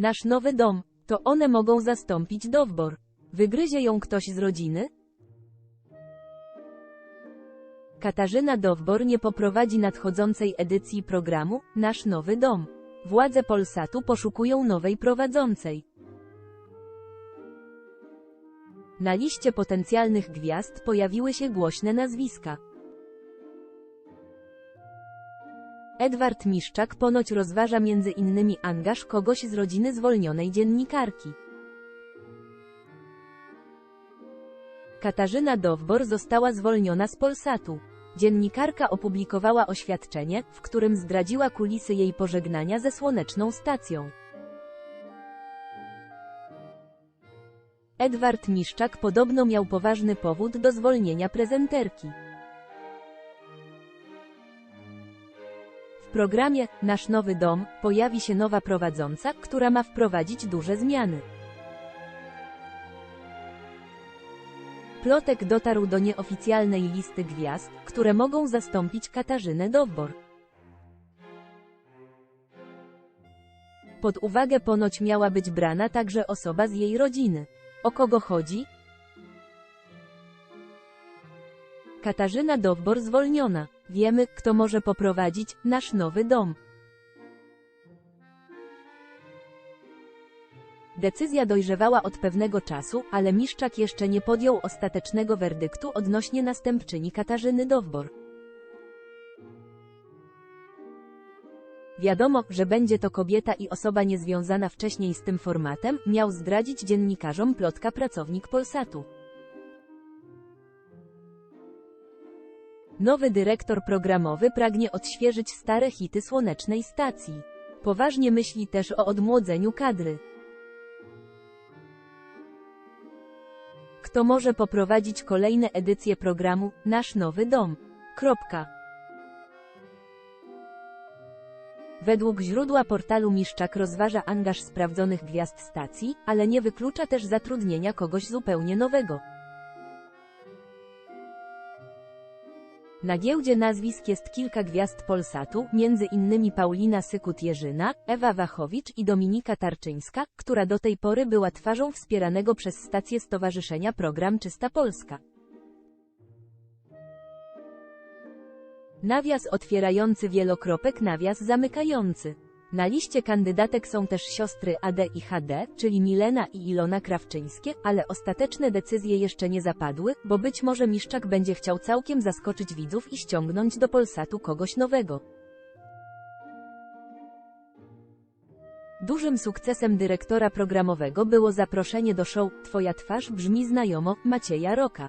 Nasz nowy dom, to one mogą zastąpić Dowbor. Wygryzie ją ktoś z rodziny? Katarzyna Dowbor nie poprowadzi nadchodzącej edycji programu Nasz Nowy Dom. Władze Polsatu poszukują nowej prowadzącej. Na liście potencjalnych gwiazd pojawiły się głośne nazwiska. Edward Miszczak ponoć rozważa między innymi angaż kogoś z rodziny zwolnionej dziennikarki. Katarzyna Dowbor została zwolniona z Polsatu. Dziennikarka opublikowała oświadczenie, w którym zdradziła kulisy jej pożegnania ze słoneczną stacją. Edward Miszczak podobno miał poważny powód do zwolnienia prezenterki. Programie Nasz Nowy Dom pojawi się nowa prowadząca, która ma wprowadzić duże zmiany. Plotek dotarł do nieoficjalnej listy gwiazd, które mogą zastąpić Katarzynę Dowbor. Pod uwagę ponoć miała być brana także osoba z jej rodziny. O kogo chodzi? Katarzyna Dowbor zwolniona. Wiemy, kto może poprowadzić nasz nowy dom. Decyzja dojrzewała od pewnego czasu, ale Miszczak jeszcze nie podjął ostatecznego werdyktu odnośnie następczyni Katarzyny Dowbor. Wiadomo, że będzie to kobieta i osoba niezwiązana wcześniej z tym formatem, miał zdradzić dziennikarzom plotka pracownik Polsatu. Nowy dyrektor programowy pragnie odświeżyć stare hity słonecznej stacji. Poważnie myśli też o odmłodzeniu kadry. Kto może poprowadzić kolejne edycje programu Nasz Nowy Dom? Kropka. Według źródła portalu Miszczak rozważa angaż sprawdzonych gwiazd stacji, ale nie wyklucza też zatrudnienia kogoś zupełnie nowego. Na giełdzie nazwisk jest kilka gwiazd Polsatu, między innymi Paulina Sykut-Jerzyna, Ewa Wachowicz i Dominika Tarczyńska, która do tej pory była twarzą wspieranego przez stację Stowarzyszenia program Czysta Polska. Nawias otwierający wielokropek nawias zamykający. Na liście kandydatek są też siostry AD i HD, czyli Milena i Ilona Krawczyńskie, ale ostateczne decyzje jeszcze nie zapadły, bo być może Miszczak będzie chciał całkiem zaskoczyć widzów i ściągnąć do Polsatu kogoś nowego. Dużym sukcesem dyrektora programowego było zaproszenie do show Twoja twarz brzmi znajomo Macieja Roka.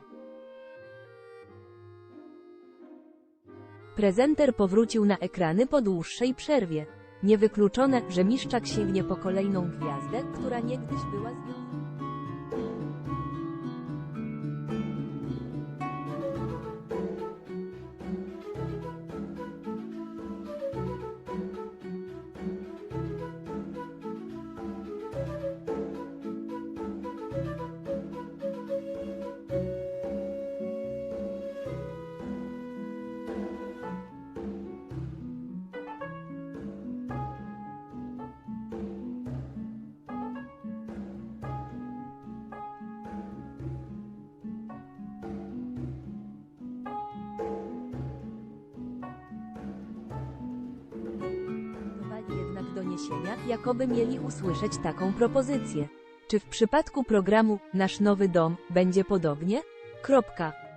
Prezenter powrócił na ekrany po dłuższej przerwie. Niewykluczone, że Miszczak sięgnie po kolejną gwiazdę, która niegdyś była związana. Jakoby mieli usłyszeć taką propozycję. Czy w przypadku programu Nasz Nowy Dom będzie podobnie? Kropka.